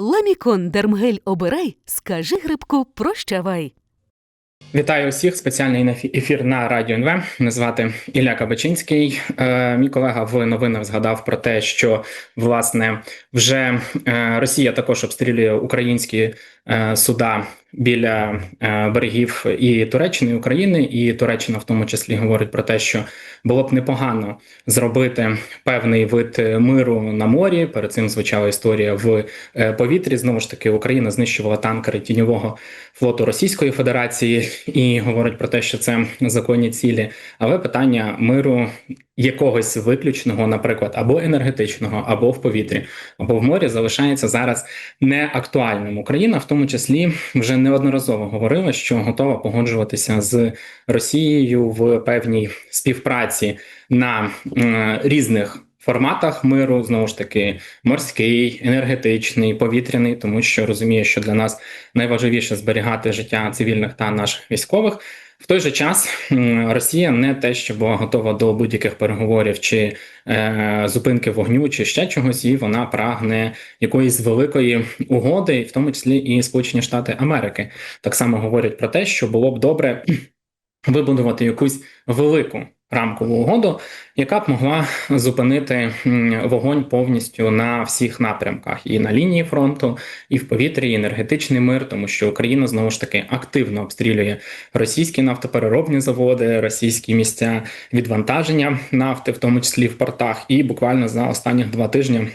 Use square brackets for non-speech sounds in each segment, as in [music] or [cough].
Ламікон Дермгель обирай, скажи грибку прощавай. Вітаю усіх. Спеціальний ефір на радіо НВ. Мене звати Ілля Кабачинський. Е, мій колега в новинах згадав про те, що власне вже е, Росія також обстрілює українські суда біля е, берегів і Туреччини, і України, і Туреччина в тому числі говорить про те, що було б непогано зробити певний вид е, миру на морі. Перед цим звучала історія в е, повітрі. Знову ж таки, Україна знищувала танкери тіньового флоту Російської Федерації і говорить про те, що це законні цілі. Але питання миру якогось виключного, наприклад, або енергетичного, або в повітрі, або в морі, залишається зараз не актуальним. Україна, в тому числі, вже неодноразово говорила, що готова погоджуватися з Росією в певній співпраці на е, різних. Форматах миру знову ж таки морський, енергетичний, повітряний, тому що розуміє, що для нас найважливіше зберігати життя цивільних та наших військових. В той же час Росія не те, що була готова до будь-яких переговорів чи е, зупинки вогню, чи ще чогось, і вона прагне якоїсь великої угоди, в тому числі і Сполучені Штати Америки. Так само говорять про те, що було б добре [clears throat] вибудувати якусь велику рамкову угоду, яка б могла зупинити вогонь повністю на всіх напрямках, і на лінії фронту, і в повітрі, і енергетичний мир, тому що Україна знову ж таки активно обстрілює російські нафтопереробні заводи, російські місця відвантаження нафти, в тому числі в портах. І буквально за останні два тижні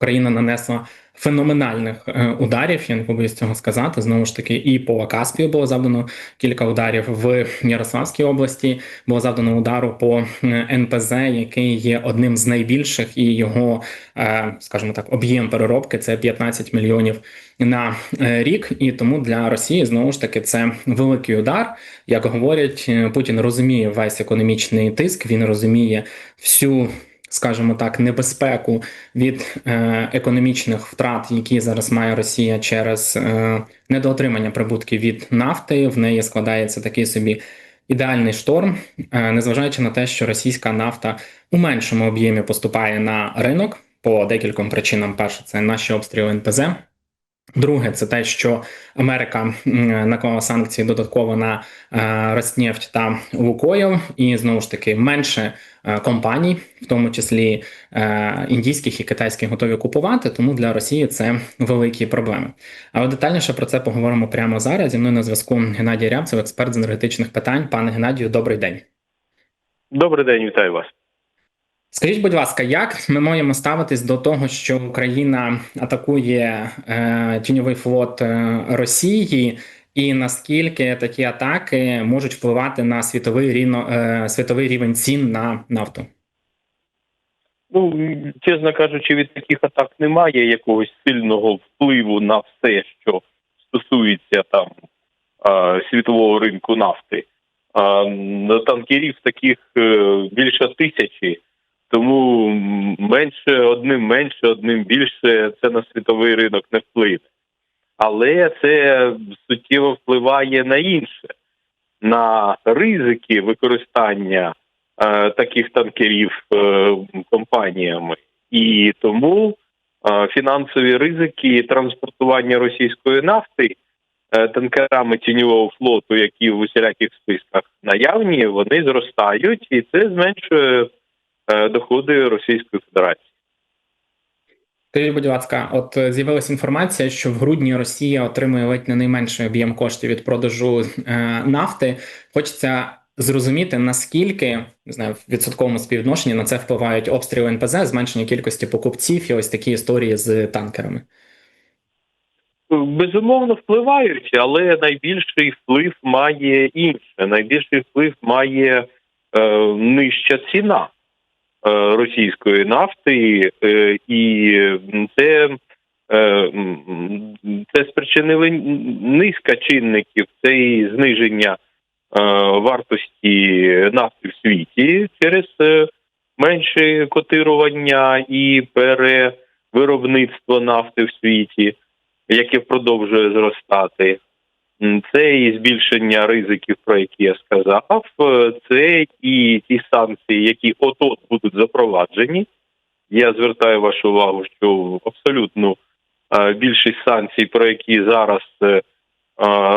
Україна нанесла феноменальних е, ударів. Я не побоюсь цього сказати. Знову ж таки, і по Каспію було завдано кілька ударів в Ярославській області. Було завдано удару по е, НПЗ, який є одним з найбільших, і його, е, скажімо так, об'єм переробки це 15 мільйонів на рік. І тому для Росії знову ж таки це великий удар. Як говорять, Путін розуміє весь економічний тиск. Він розуміє всю скажімо так, небезпеку від е, економічних втрат, які зараз має Росія через е, недоотримання прибутків від нафти. В неї складається такий собі ідеальний шторм, е, незважаючи на те, що російська нафта у меншому об'ємі поступає на ринок по декільком причинам. Перше, це наші обстріли НПЗ. Друге, це те, що Америка наклала санкції додатково на е, Роснефть та Лукойл, і знову ж таки менше е, компаній, в тому числі е, індійських і китайських, готові купувати. Тому для Росії це великі проблеми. Але детальніше про це поговоримо прямо зараз. Зі мною на зв'язку Геннадій Рябцев, експерт з енергетичних питань. Пане Геннадію, добрий день. Добрий день, вітаю вас. Скажіть, будь ласка, як ми маємо ставитись до того, що Україна атакує е, тіньовий флот е, Росії, і наскільки такі атаки можуть впливати на світовий рівно, е, світовий рівень цін на нафту? Ну чесно кажучи, від таких атак немає якогось сильного впливу на все, що стосується там е, світового ринку нафти. На танкерів таких е, більше тисячі, тому менше одним менше, одним більше це на світовий ринок не вплине. Але це суттєво впливає на інше, на ризики використання е, таких танкерів е, компаніями, і тому е, фінансові ризики транспортування російської нафти е, танкерами тіньового флоту, які в усіляких списках наявні, вони зростають, і це зменшує доходи Російської Федерації. Скажіть, будь ласка, от е, з'явилася інформація, що в грудні Росія отримує ледь не найменший об'єм коштів від продажу е, нафти. Хочеться зрозуміти, наскільки не знаю, в відсотковому співвідношенні на це впливають обстріли НПЗ, зменшення кількості покупців і ось такі історії з танкерами. Безумовно впливають, але найбільший вплив має інше. Найбільший вплив має е, нижча ціна е, російської нафти, е, і це, е, це спричинили низка чинників. Це і зниження е, вартості нафти в світі через е, менше котирування і перевиробництво нафти в світі яке продовжує зростати. Це і збільшення ризиків, про які я сказав. Е, Це і ті санкції, які от-от будуть запроваджені. Я звертаю вашу увагу, що абсолютну е, більшість санкцій, про які зараз е,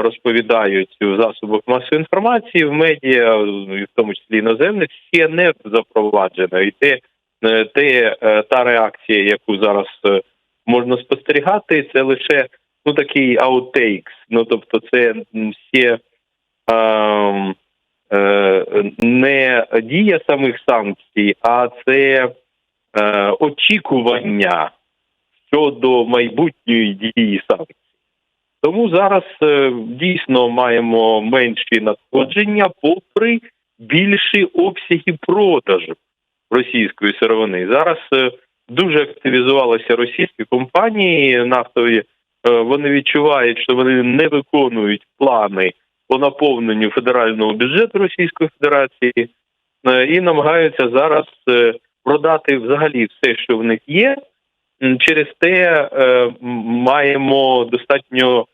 розповідають в засобах масової інформації, в медіа, в тому числі іноземних, ще не запроваджено. І те, те та реакція, яку зараз можна спостерігати, це лише ну такий outtakes. Ну тобто, це м, ще ем, е, не дія самих санкцій, а це е, очікування щодо майбутньої дії санкцій. Тому зараз е, дійсно маємо менші надходження, попри більші обсяги продажу російської сировини. Зараз е, дуже активізувалися російські компанії нафтові. Е, Вони відчувають, що вони не виконують плани по наповненню федерального бюджету Російської Федерації е, і намагаються зараз е, продати взагалі все, що в них є. Через те маємо достатньо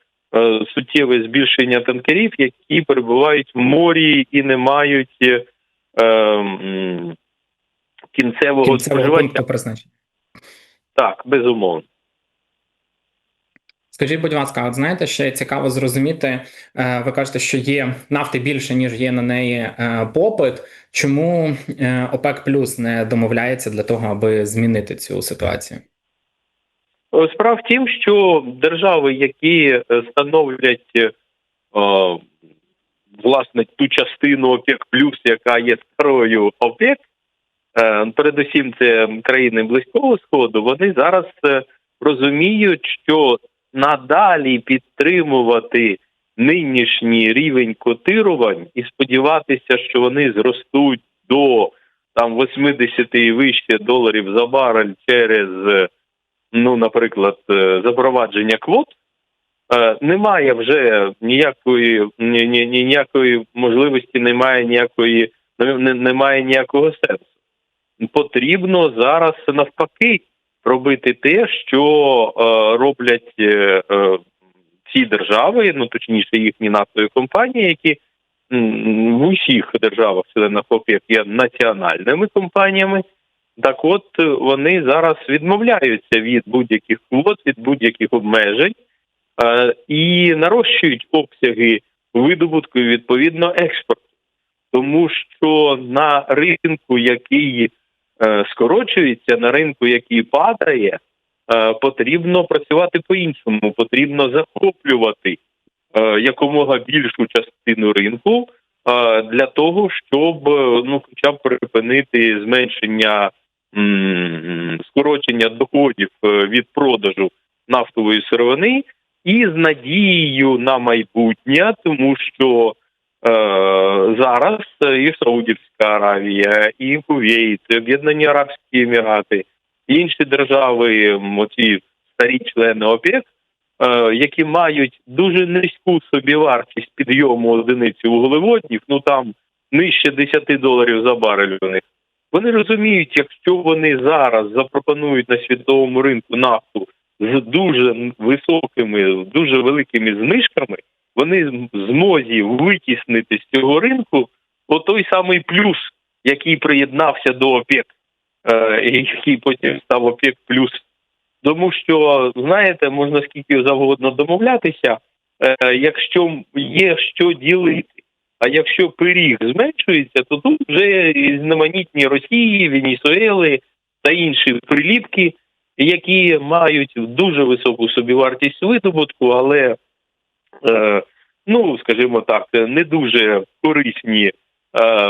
суттєве збільшення танкерів, які перебувають в морі і не мають кінцевого, Кінцевого споживання. призначення. Так, безумовно. Скажіть, будь ласка, от знаєте, ще цікаво зрозуміти. е, Ви кажете, що є нафти більше, ніж є на неї е, попит. Чому е, ОПЕК Плюс не домовляється для того, аби змінити цю ситуацію? Справа в тім, що держави, які становлять власне ту частину ОПЕК плюс, яка є старою ОПЕК, передусім це країни Близького Сходу, вони зараз розуміють, що надалі підтримувати нинішній рівень котирувань і сподіватися, що вони зростуть до там 80 і вище доларів за барель через е, ну, наприклад, е, запровадження квот, е, немає вже ніякої ні, ні, ні- ніякої можливості, немає ніякої, немає ніякого сенсу. Потрібно зараз навпаки робити те, що е, роблять е, е, ці держави, ну точніше їхні нафтові компанії, які в усіх державах членах ОПЕК є національними компаніями. Так от е, вони зараз відмовляються від будь-яких квот, від будь-яких обмежень е, і нарощують обсяги видобутку відповідно експорту. Тому що на ринку, який скорочується, на ринку, який падає, е, потрібно працювати по-іншому. Потрібно захоплювати е, якомога більшу частину ринку е, для того, щоб е, ну, хоча б припинити зменшення скорочення доходів е, від продажу нафтової сировини, і з надією на майбутнє, тому що е, зараз і Саудівська Аравія, і Кувейт, Об'єднані Арабські Емірати, інші держави, оці старі члени ОПЕК, е, які мають дуже низьку собівартість підйому одиниці вуглеводнів, ну там нижче 10 доларів за барель у них. Вони розуміють, якщо вони зараз запропонують на світовому ринку нафту з дуже високими, дуже великими знижками, вони змозі витіснити з цього ринку той самий плюс, який приєднався до ОПЕК, е, який потім став ОПЕК плюс. Тому що, знаєте, можна скільки завгодно домовлятися, е, якщо є що ділити. А якщо пиріг зменшується, то тут вже різноманітні Росії, Венесуели та інші приліпки, які мають дуже високу собівартість видобутку, але, ну скажімо так, не дуже корисні е,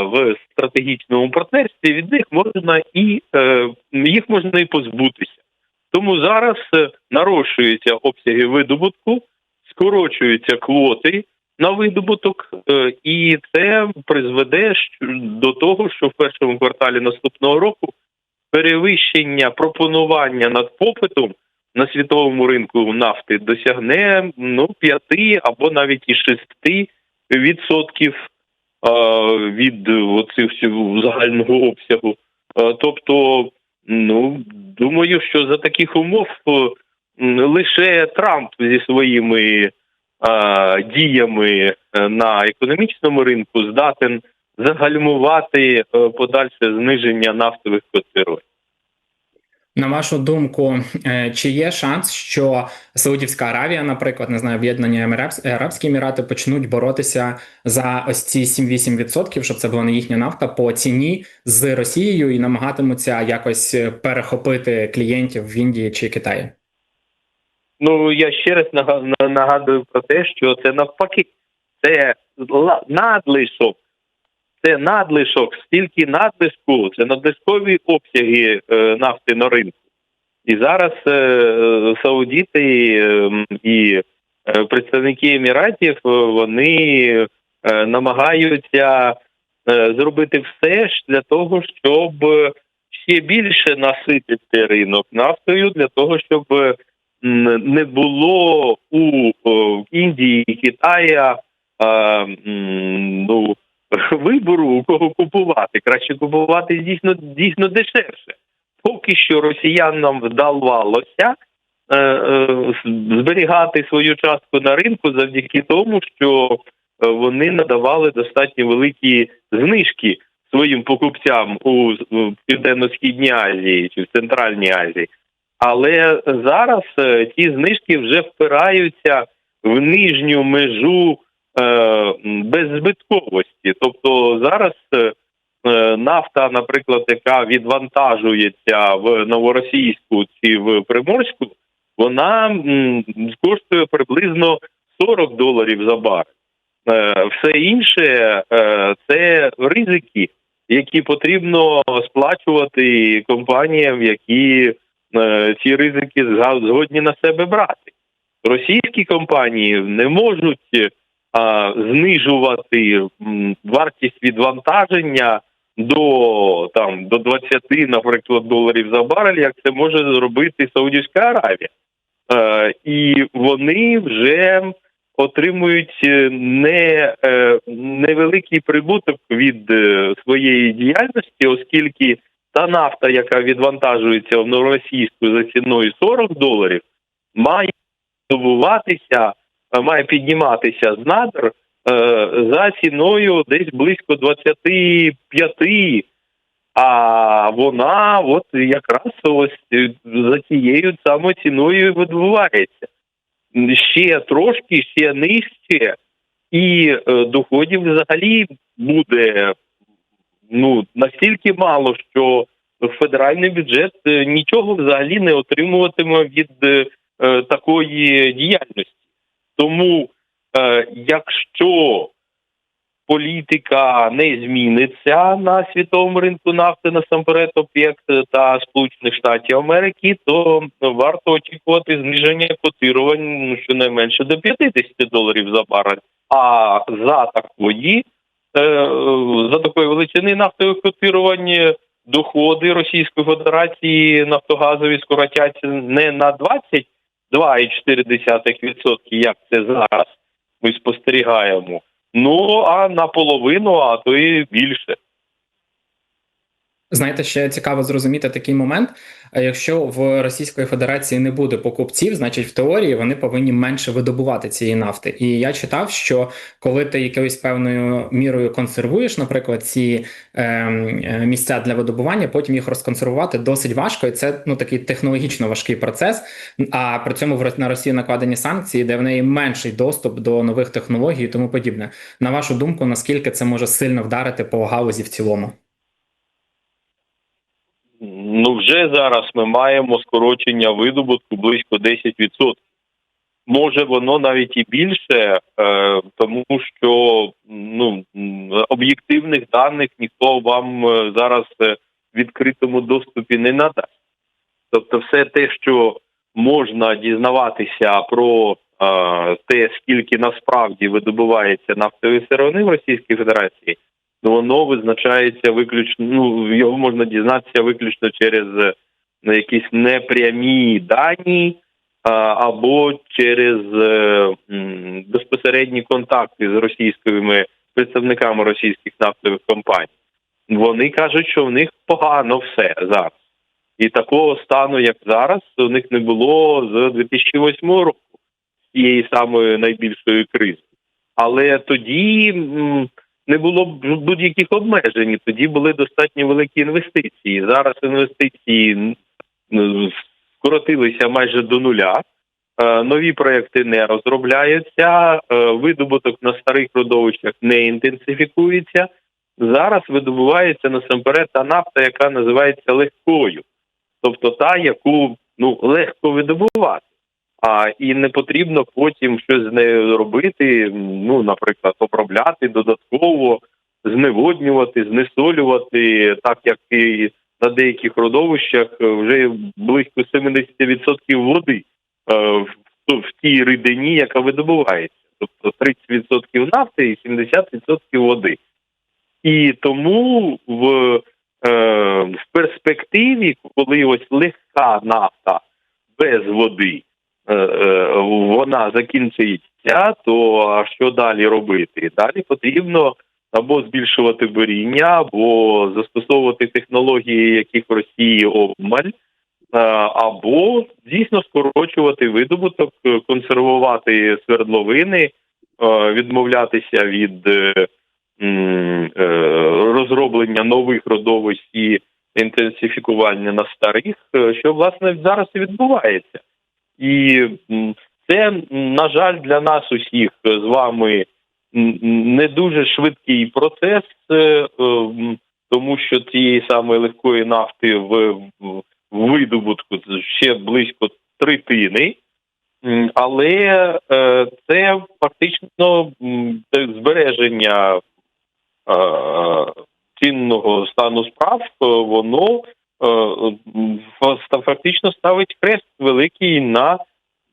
в стратегічному партнерстві. Від них можна і е, їх можна і позбутися. Тому зараз е, нарощуються обсяги видобутку, скорочуються квоти на видобуток, е, і це призведе до того, що в першому кварталі наступного року перевищення пропонування над попитом на світовому ринку нафти досягне ну 5 або навіть і 6 відсотків від оцих загального обсягу. Тобто, ну думаю, що за таких умов е, лише Трамп зі своїми діями е, на економічному ринку здатен загальмувати е, подальше зниження нафтових котирувань. На вашу думку, е, чи є шанс, що Саудівська Аравія, наприклад, не знаю, Емірабс- Арабські Емірати почнуть боротися за ось ці 7-8%, щоб це була не їхня нафта по ціні з Росією і намагатимуться якось перехопити клієнтів в Індії чи Китаї? Ну я ще раз нага- на- нагадую про те, що це навпаки, це надлишок. Це надлишок, стільки надлишку, це надлишкові обсяги е, нафти на ринку. І зараз е, саудіти е, і представники Еміратів вони намагаються зробити все ж для того, щоб ще більше наситити ринок нафтою, для того, щоб не було у Індії і Китая ну, [laughs] вибору, у кого купувати. Краще купувати дійсно дійсно дешевше. Поки що росіянам вдавалося е, е, зберігати свою частку на ринку завдяки тому, що е, вони надавали достатньо великі знижки своїм покупцям у Південно-Східній Азії чи в Центральній Азії. Але зараз е, ті знижки вже впираються в нижню межу беззбитковості. Тобто зараз е, е, нафта, наприклад, яка відвантажується в Новоросійську чи в Приморську, вона коштує приблизно 40 доларів за бар. Е, все інше е, це ризики, які потрібно сплачувати компаніям, які е, ці ризики згодні на себе брати. Російські компанії не можуть е, знижувати вартість відвантаження до там до 20, наприклад, доларів за барель, як це може зробити Саудівська Аравія. Е, і вони вже отримують е, не, е, невеликий прибуток від своєї діяльності, оскільки та нафта, яка відвантажується в новоросійську за ціною 40 доларів, має здобуватися, має підніматися з надр е, за ціною десь близько 25, а вона от якраз ось е, за цією самою ціною відбувається. Ще трошки, ще нижче, і е, доходів взагалі буде ну настільки мало, що федеральний бюджет нічого взагалі не отримуватиме від такої діяльності. Тому, е, якщо політика не зміниться на світовому ринку нафти насамперед ОПЕК та Сполучених Штатів Америки, то варто очікувати зниження котирувань ну, щонайменше до 50 доларів за барель. А за такої е, за такої величини нафтових котирувань доходи Російської Федерації нафтогазові скоротяться не на 22,4%, як це зараз ми спостерігаємо. Ну а наполовину, а то і більше. Знаєте, ще цікаво зрозуміти такий момент. Е, Якщо в Російської Федерації не буде покупців, значить в теорії вони повинні менше видобувати цієї нафти. І я читав, що коли ти якоюсь певною мірою консервуєш, наприклад, ці е, е, місця для видобування, потім їх розконсервувати досить важко, і це ну такий технологічно важкий процес. А при цьому в на Росію накладені санкції, де в неї менший доступ до нових технологій і тому подібне. На вашу думку, наскільки це може сильно вдарити по галузі в цілому? Ну вже зараз ми маємо скорочення видобутку близько 10%. Може воно навіть і більше, е, тому що ну об'єктивних даних ніхто вам е, зараз е, в відкритому доступі не надасть. Тобто, все те, що можна дізнаватися про те, скільки насправді видобувається нафтової сировини в Російській Федерації, воно визначається виключно. Ну його можна дізнатися виключно через е, якісь непрямі дані або через е, безпосередні контакти з російськими представниками російських нафтових компаній. Вони кажуть, що в них погано все зараз. І такого стану, як зараз, у них не було з 2008 року, цієї самої найбільшої кризи. Але тоді не було б будь-яких обмежень, тоді були достатньо великі інвестиції. Зараз інвестиції е, скоротилися майже до нуля. Е, Нові проекти не розробляються, е, видобуток на старих родовищах не інтенсифікується. Зараз видобувається насамперед та нафта, яка називається легкою, тобто та, яку ну легко видобувати. А і не потрібно потім щось з нею робити. Ну, наприклад, обробляти додатково, зневоднювати, знесолювати, так як і на деяких родовищах вже близько 70% води е, в, тій рідині, яка видобувається, тобто 30% нафти і 70% води. І тому в, е, в перспективі, коли ось легка нафта без води, вона закінчиться, то що далі робити? Далі потрібно або збільшувати буріння, або застосовувати технології, яких в Росії обмаль, е, або дійсно скорочувати видобуток, е, консервувати свердловини, е, відмовлятися від е, е, розроблення нових родовищ і інтенсифікування на старих, е, що власне зараз і відбувається. І це, на жаль, для нас усіх з вами не дуже швидкий процес, е, е, тому що цієї самої легкої нафти в, видобутку ще близько третини. Але е, це фактично збереження цінного стану справ, воно фактично ставить хрест великий на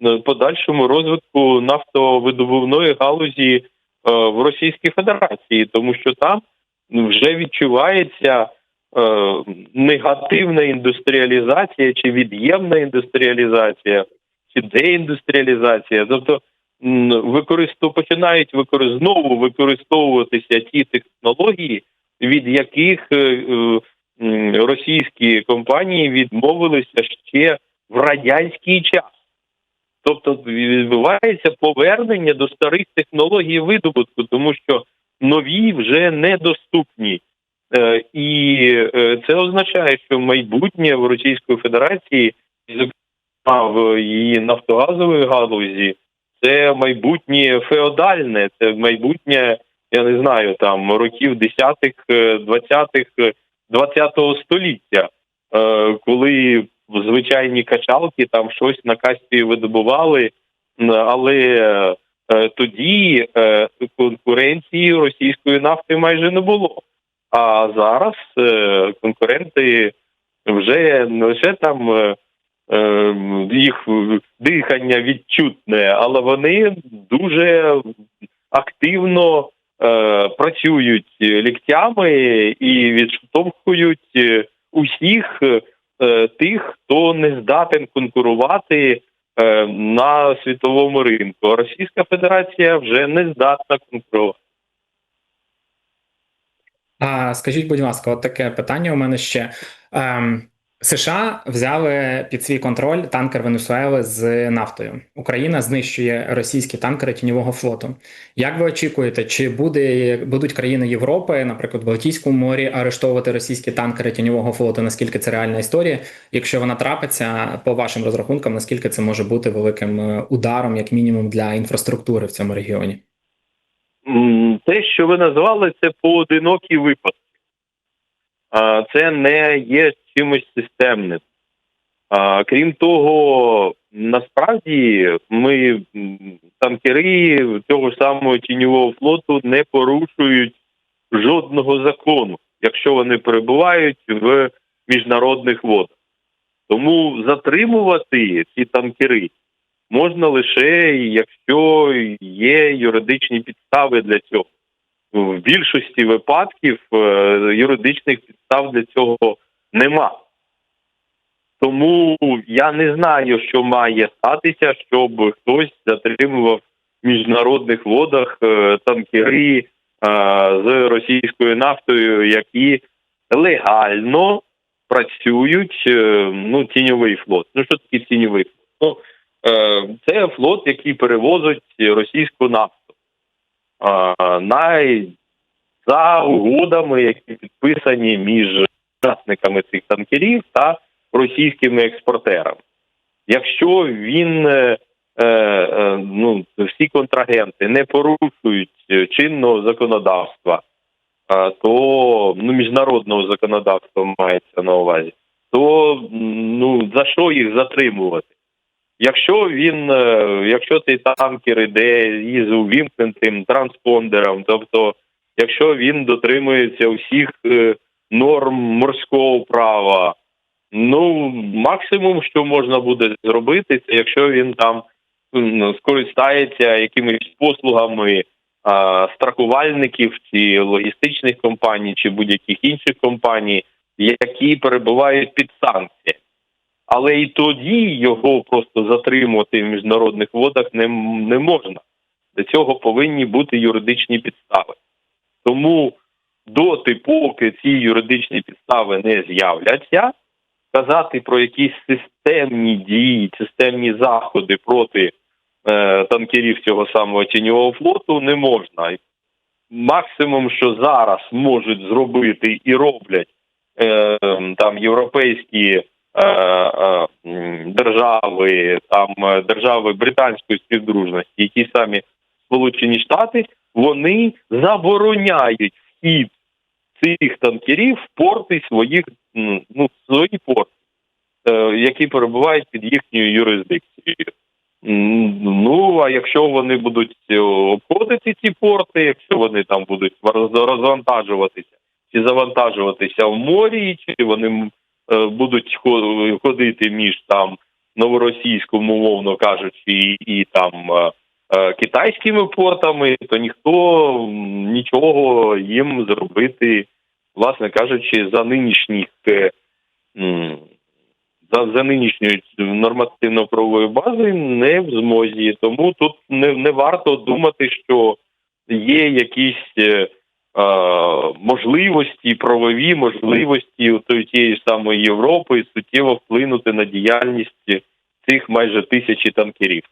е, подальшому розвитку нафтовидобувної галузі е, в Російській Федерації, тому що там вже відчувається е, негативна індустріалізація чи від'ємна індустріалізація, чи деіндустріалізація. Тобто використов... починають викор... знову використовуватися ті технології, від яких е, е, російські компанії відмовилися ще в радянський час. Тобто відбувається повернення до старих технологій видобутку, тому що нові вже недоступні. Е, І е, це означає, що майбутнє в Російської Федерації, зокрема в її нафтогазовій галузі, це майбутнє феодальне, це майбутнє, я не знаю, там років 10-х, е, 20-х, 20-го століття, е, коли звичайні качалки там щось на Каспії видобували, але е, тоді е, конкуренції російської нафти майже не було. А зараз конкуренти вже не лише там їх дихання відчутне, але вони дуже активно е, працюють ліктями і відштовхують е, усіх е, тих, хто не здатен конкурувати е, на світовому ринку. Російська Федерація вже не здатна конкурувати. А скажіть, будь ласка, от таке питання у мене ще. Ем, США взяли під свій контроль танкер Венесуели з нафтою. Україна знищує російські танкери тіньового флоту. Як ви очікуєте, чи буде будуть країни Європи, наприклад, в Балтійському морі, арештовувати російські танкери тіньового флоту? Наскільки це реальна історія? Якщо вона трапиться, по вашим розрахункам, наскільки це може бути великим е, ударом, як мінімум, для інфраструктури в цьому регіоні? Те, що ви назвали, це поодинокі випадки. Це не є чимось системним. А, Крім того, насправді ми танкери цього самого тіньового флоту не порушують жодного закону, якщо вони перебувають в міжнародних водах. Тому затримувати ці танкери можна лише якщо є юридичні підстави для цього. В більшості випадків е, юридичних підстав для цього нема. Тому я не знаю, що має статися, щоб хтось затримував в міжнародних водах е, танкери е, з російською нафтою, які легально працюють. е, Ну, тіньовий флот. Ну що таке тіньовий флот? Ну, це флот, який перевозить російську нафту. На, за угодами, які підписані між учасниками цих танкерів та російськими експортерами. Якщо він е, е, е, ну, всі контрагенти не порушують е, чинного законодавства, а, то ну, міжнародного законодавства мається на увазі, то ну за що їх затримувати? Якщо він, е, якщо цей танкер іде із увімкнутим транспондером, тобто, якщо він дотримується всіх е, норм морського права, ну максимум, що можна буде зробити, це якщо він там скористається якимись послугами а, страхувальників чи логістичних компаній, чи будь-яких інших компаній, які перебувають під санкціями. Але і тоді його просто затримувати в міжнародних водах не, не можна. До цього повинні бути юридичні підстави. Тому доти, поки ці юридичні підстави не з'являться, казати про якісь системні дії, системні заходи проти е, танкерів цього самого тіньового флоту не можна. Максимум, що зараз можуть зробити і роблять е, там європейські е, е, держави, там е, держави британської співдружності, і ті самі Сполучені Штати, вони забороняють вхід цих танкерів в порти своїх ну, свої порти, е, які перебувають під їхньою юрисдикцією. Ну а якщо вони будуть е, обходити ці порти, якщо вони там будуть розвантажуватися чи завантажуватися в морі, чи вони е, будуть хо- ходити між там новоросійському, умовно кажучи, і, і там китайськими портами, то ніхто нічого їм зробити, власне кажучи, за нинішніх е, за, за нинішньою нормативно-правовою базою не в змозі. Тому тут не, не варто думати, що є якісь е, е, можливості, правові можливості у тієї самої Європи суттєво вплинути на діяльність цих майже тисячі танкерів.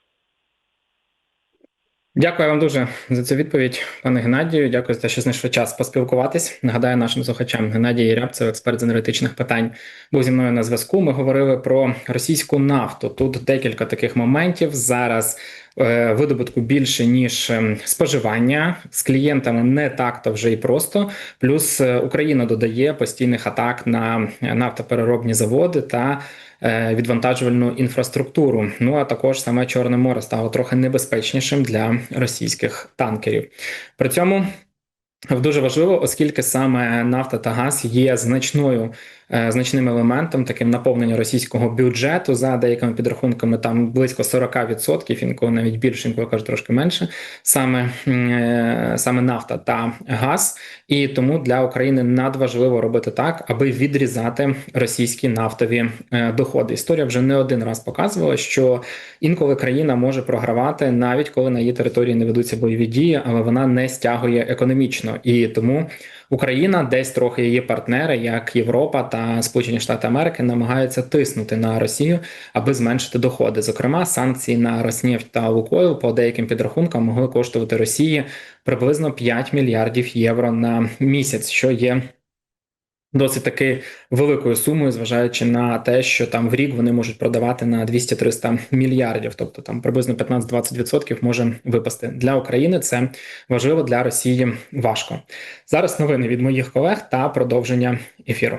Дякую вам дуже за цю відповідь, пане Геннадію. Дякую за те, що знайшли час поспілкуватись. Нагадаю нашим слухачам Геннадій Рябцев, експерт з енергетичних питань, був зі мною на зв'язку. Ми говорили про російську нафту. Тут декілька таких моментів. Зараз е, видобутку більше ніж ем, споживання з клієнтами не так то вже і просто. Плюс е, Україна додає постійних атак на нафтопереробні заводи та е, відвантажувальну інфраструктуру. Ну а також саме Чорне море стало трохи небезпечнішим для російських танкерів. При цьому Дуже важливо, оскільки саме нафта та газ є значною е, значним елементом таким наповнення російського бюджету за деякими підрахунками, там близько 40%, інколи навіть більше, інколи кажуть трошки менше. Саме, е, саме нафта та газ, і тому для України надважливо робити так, аби відрізати російські нафтові е, доходи. Історія вже не один раз показувала, що інколи країна може програвати навіть коли на її території не ведуться бойові дії, але вона не стягує економічно. І тому Україна, десь трохи її партнери, як Європа та Сполучені Штати Америки, намагаються тиснути на Росію, аби зменшити доходи. Зокрема, санкції на Роснефть та Лукойл по деяким підрахункам могли коштувати Росії приблизно 5 мільярдів євро на місяць, що є досить таки великою сумою, зважаючи на те, що там в рік вони можуть продавати на 200-300 мільярдів, тобто там приблизно 15-20% може випасти для України. Це важливо для Росії важко. Зараз новини від моїх колег та продовження ефіру.